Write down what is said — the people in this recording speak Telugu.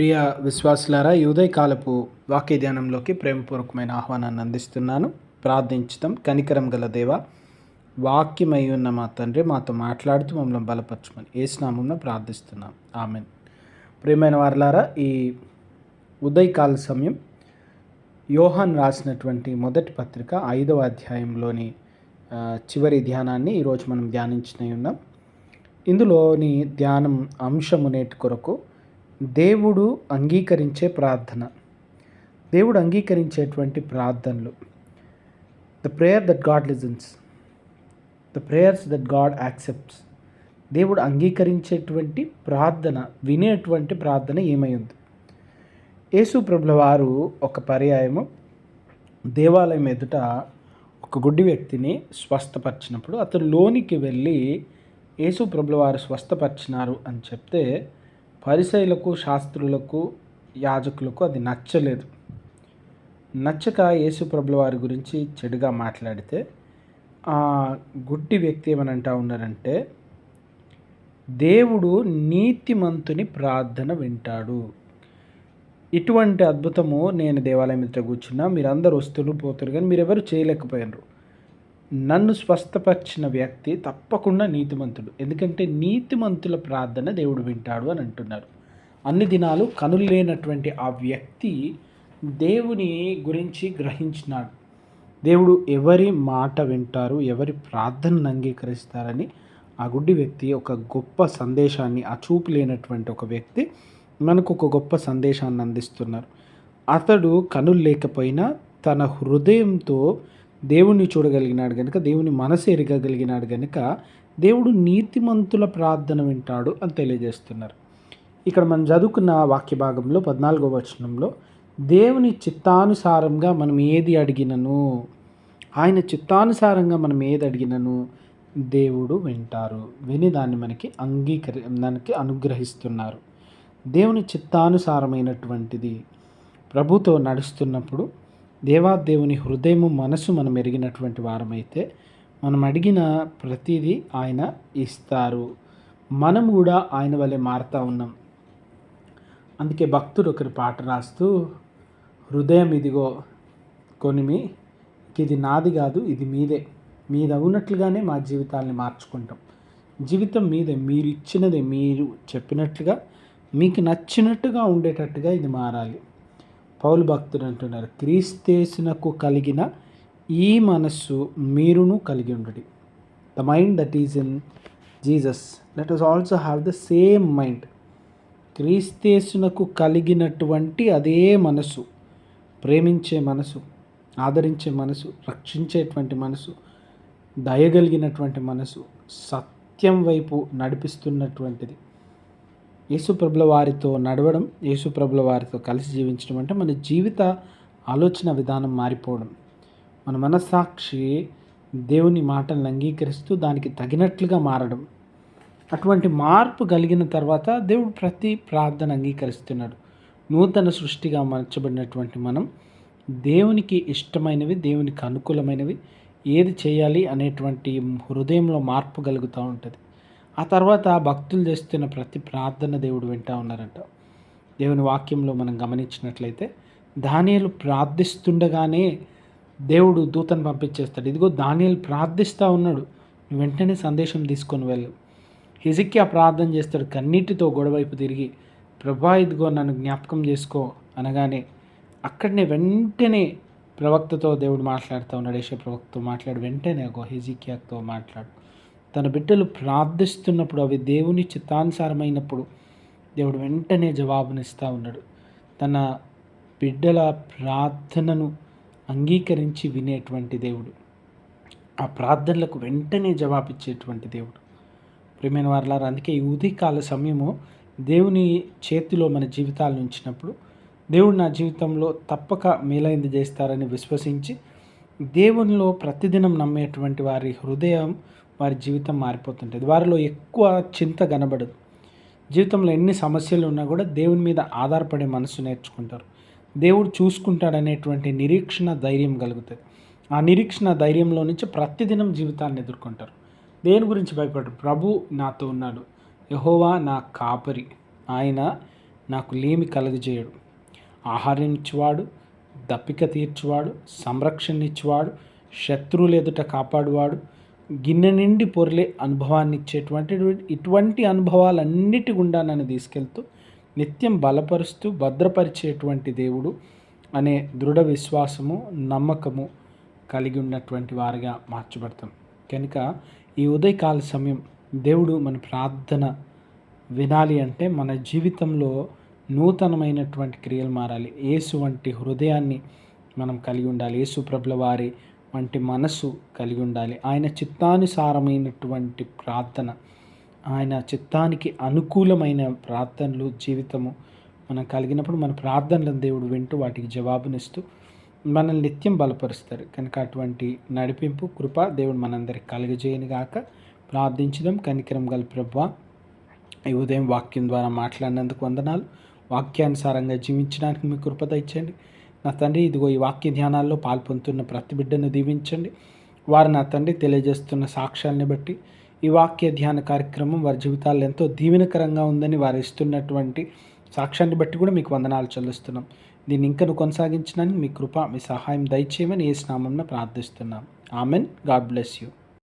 ప్రియ విశ్వాసులారా ఈ ఉదయకాలపు వాక్య ధ్యానంలోకి ప్రేమపూర్వకమైన ఆహ్వానాన్ని అందిస్తున్నాను. ప్రార్థించుతాం కనికరం గల దేవ వాక్యమై ఉన్న మా తండ్రి మాతో మాట్లాడుతూ మమ్మల్ని బలపరచమని ఏ స్నామంలో ప్రార్థిస్తున్నాం. ఆమెన్. ప్రియమైన వారలారా ఈ ఉదయకాల సమయం యోహాన్ రాసినటువంటి మొదటి పత్రిక ఐదవ అధ్యాయంలోని చివరి ధ్యానాన్ని ఈరోజు మనం ధ్యానించిన ఉన్నాం. ఇందులోని ధ్యానం అంశము నేటి కొరకు దేవుడు అంగీకరించే ప్రార్థన. దేవుడు అంగీకరించేటువంటి ప్రార్థనలు. The prayer that God listens the prayers that God accepts దేవుడు అంగీకరించేటువంటి ప్రార్థన వినేటువంటి ప్రార్థన ఏమై ఉంది? యేసు ప్రభుల వారు ఒక పర్యాయము దేవాలయం ఎదుట ఒక గుడ్డి వ్యక్తిని స్వస్థపరిచినప్పుడు అతను లోనికి వెళ్ళి యేసు ప్రభుల వారు స్వస్థపరిచినారు అని చెప్తే పరిసైలకు శాస్త్రులకు యాజకులకు అది నచ్చలేదు. నచ్చక యేసు ప్రభుల వారి గురించి చెడుగా మాట్లాడితే ఆ గుడ్డి వ్యక్తి ఏమని అంటా ఉన్నారంటే దేవుడు నీతిమంతుని ప్రార్థన వింటాడు. ఇటువంటి అద్భుతము నేను దేవాలయం ఎదుట కూర్చున్నా మీరందరూ వస్తున్నారు పోతారు కానీ మీరెవరు చేయలేకపోయినారు. నన్ను స్వస్థపరిచిన వ్యక్తి తప్పకుండా నీతిమంతుడు. ఎందుకంటే నీతిమంతుల ప్రార్థన దేవుడు వింటాడు అని అంటున్నారు. అన్ని దినాలు కనులు లేనటువంటి ఆ వ్యక్తి దేవుని గురించి గ్రహించినాడు. దేవుడు ఎవరి మాట వింటారు ఎవరి ప్రార్థనను అంగీకరిస్తారని ఆ గుడ్డి వ్యక్తి ఒక గొప్ప సందేశాన్ని ఆ చూపు లేనటువంటి ఒక వ్యక్తి మనకు ఒక గొప్ప సందేశాన్ని అందిస్తున్నారు. అతడు కనులు లేకపోయినా తన హృదయంతో దేవుణ్ణి చూడగలిగినాడు కనుక దేవుని మనసు ఎరగగలిగినాడు కనుక దేవుడు నీతిమంతుల ప్రార్థన వింటాడు అని తెలియజేస్తున్నారు. ఇక్కడ మనం చదువుకున్న వాక్య భాగంలో పద్నాలుగో వచనంలో దేవుని చిత్తానుసారంగా మనం ఏది అడిగినను? ఆయన చిత్తానుసారంగా మనం ఏది అడిగినను? దేవుడు వింటారు. విని దాన్ని మనకి అంగీకరి దానికి అనుగ్రహిస్తున్నారు. దేవుని చిత్తానుసారమైనటువంటిది. ప్రభుతో నడుస్తున్నప్పుడు దేవాదేవుని హృదయము మనసు మనం ఎరిగినటువంటి వారమైతే మనం అడిగిన ప్రతిదీ ఆయన ఇస్తారు. మనం కూడా ఆయన వలె మారుతూ ఉన్నాం. అందుకే భక్తుడు ఒకరి పాట రాస్తూ హృదయం ఇదిగో కొనిమి ఇది నాది కాదు ఇది మీదే. మీది అవునట్లుగానే మా జీవితాల్ని మార్చుకుంటాం. జీవితం మీదే మీరు ఇచ్చినదే మీరు చెప్పినట్లుగా మీకు నచ్చినట్టుగా ఉండేటట్టుగా ఇది మారాలి. పౌలు భక్తుడు అంటున్నారు క్రీస్తేసునకు కలిగిన ఈ మనస్సు మీరును కలిగి ఉండడి. The mind that is in Jesus let us also have the same mind క్రీస్తేసునకు కలిగినటువంటి అదే మనసు ప్రేమించే మనసు ఆదరించే మనసు రక్షించేటువంటి మనసు దయగలిగినటువంటి మనసు సత్యం వైపు నడిపిస్తున్నటువంటిది. యేసుప్రభుల వారితో నడవడం యేసుప్రభుల వారితో కలిసి జీవించడం అంటే మన జీవిత ఆలోచన విధానం మారిపోవడం. మన మనస్సాక్షి దేవుని మాటలను అంగీకరిస్తూ దానికి తగినట్లుగా మారడం. అటువంటి మార్పు కలిగిన తర్వాత దేవుడు ప్రతి ప్రార్థన అంగీకరిస్తున్నాడు. నూతన సృష్టిగా మార్చబడినటువంటి మనం దేవునికి ఇష్టమైనవి దేవునికి అనుకూలమైనవి ఏది చేయాలి అనేటువంటి హృదయంలో మార్పు కలుగుతూ ఉంటుంది. ఆ తర్వాత భక్తులు చేస్తున్న ప్రతి ప్రార్థన దేవుడు వింటా ఉన్నారంట. దేవుని వాక్యంలో మనం గమనించినట్లయితే దానియలు ప్రార్థిస్తుండగానే దేవుడు దూతను పంపించేస్తాడు. ఇదిగో దానియలు ప్రార్థిస్తూ ఉన్నాడు. వెంటనే సందేశం తీసుకొని వెళ్ళు. హిజిక్యా ప్రార్థన చేస్తాడు. కన్నీటితో గొడవైపు తిరిగి ప్రభా ఇదిగో నన్ను జ్ఞాపకం చేసుకో అనగానే అక్కడనే వెంటనే ప్రవక్తతో దేవుడు మాట్లాడుతూ ఉన్నాడు. యెషయా ప్రవక్తతో మాట్లాడు. వెంటనే ఒక హిజిక్యాతో మాట్లాడు. తన బిడ్డలు ప్రార్థిస్తున్నప్పుడు అవి దేవుని చిత్తానుసారమైనప్పుడు దేవుడు వెంటనే జవాబునిస్తూ ఉన్నాడు. తన బిడ్డల ప్రార్థనను అంగీకరించి వినేటువంటి దేవుడు. ఆ ప్రార్థనలకు వెంటనే జవాబిచ్చేటువంటి దేవుడు. ప్రియమైన వారలారా అందుకే ఈ ఉదయకాల సమయము దేవుని చేతిలో మన జీవితాలు ఉంచినప్పుడు దేవుడు నా జీవితంలో తప్పక మేలైంది చేస్తారని విశ్వసించి దేవునిలో ప్రతిదినం నమ్మేటువంటి వారి హృదయం వారి జీవితం మారిపోతుంటుంది. వారిలో ఎక్కువ చింత కనబడదు. జీవితంలో ఎన్ని సమస్యలు ఉన్నా కూడా దేవుని మీద ఆధారపడే మనసు నేర్చుకుంటారు. దేవుడు చూసుకుంటాడనేటువంటి నిరీక్షణ ధైర్యం కలుగుతుంది. ఆ నిరీక్షణ ధైర్యంలో నుంచి ప్రతిదినం జీవితాన్ని ఎదుర్కొంటారు. దేని గురించి భయపడరు? ప్రభు నాతో ఉన్నాడు. యహోవా నా కాపరి. ఆయన నాకు లేమి కలుగజేయడు. ఆహారం ఇచ్చేవాడు దప్పిక తీర్చువాడు సంరక్షణ ఇచ్చేవాడు శత్రువులు ఎదుట కాపాడువాడు గిన్నె నిండి పొర్లే అనుభవాన్ని ఇచ్చేటువంటి ఇటువంటి అనుభవాలన్నిటి గుండా నన్ను తీసుకెళ్తూ నిత్యం బలపరుస్తూ భద్రపరిచేటువంటి దేవుడు అనే దృఢ విశ్వాసము నమ్మకము కలిగి ఉన్నటువంటి వారిగా మార్చబడతాం. కనుక ఈ ఉదయకాల సమయం దేవుడు మన ప్రార్థన వినాలి అంటే మన జీవితంలో నూతనమైనటువంటి క్రియలు మారాలి. ఏసు వంటి హృదయాన్ని మనం కలిగి ఉండాలి. యేసు ప్రభుల వారి వంటి మనసు కలిగి ఉండాలి. ఆయన చిత్తానుసారమైనటువంటి ప్రార్థన ఆయన చిత్తానికి అనుకూలమైన ప్రార్థనలు జీవితము మనం కలిగినప్పుడు మన ప్రార్థనలను దేవుడు వింటూ వాటికి జవాబునిస్తూ మనల్ని నిత్యం బలపరుస్తారు. కనుక అటువంటి నడిపింపు కృప దేవుడు మనందరికి కలుగజేయని గాక. ప్రార్థించడం కనికరం గల ప్రభ ఈ ఉదయం వాక్యం ద్వారా మాట్లాడినందుకు వందనాలు. వాక్యానుసారంగా జీవించడానికి మీ కృపత ఇచ్చండి నా తండ్రి ఇదిగో ఈ వాక్య ధ్యానాల్లో పాల్పొందుతున్న ప్రతి బిడ్డను దీవించండి. వారు నా తండ్రి తెలియజేస్తున్న సాక్ష్యాలని బట్టి ఈ వాక్య ధ్యాన కార్యక్రమం వారి జీవితాల్లో ఎంతో దీవెనకరంగా ఉందని వారు ఇస్తున్నటువంటి సాక్ష్యాన్ని బట్టి కూడా మీకు వందనాలు చెల్లిస్తున్నాం. దీన్ని ఇంకను కొనసాగించడానికి మీ కృప మీ సహాయం దయచేయమని ఏ స్నామంలో ప్రార్థిస్తున్నాం. ఆమెన్. God bless you.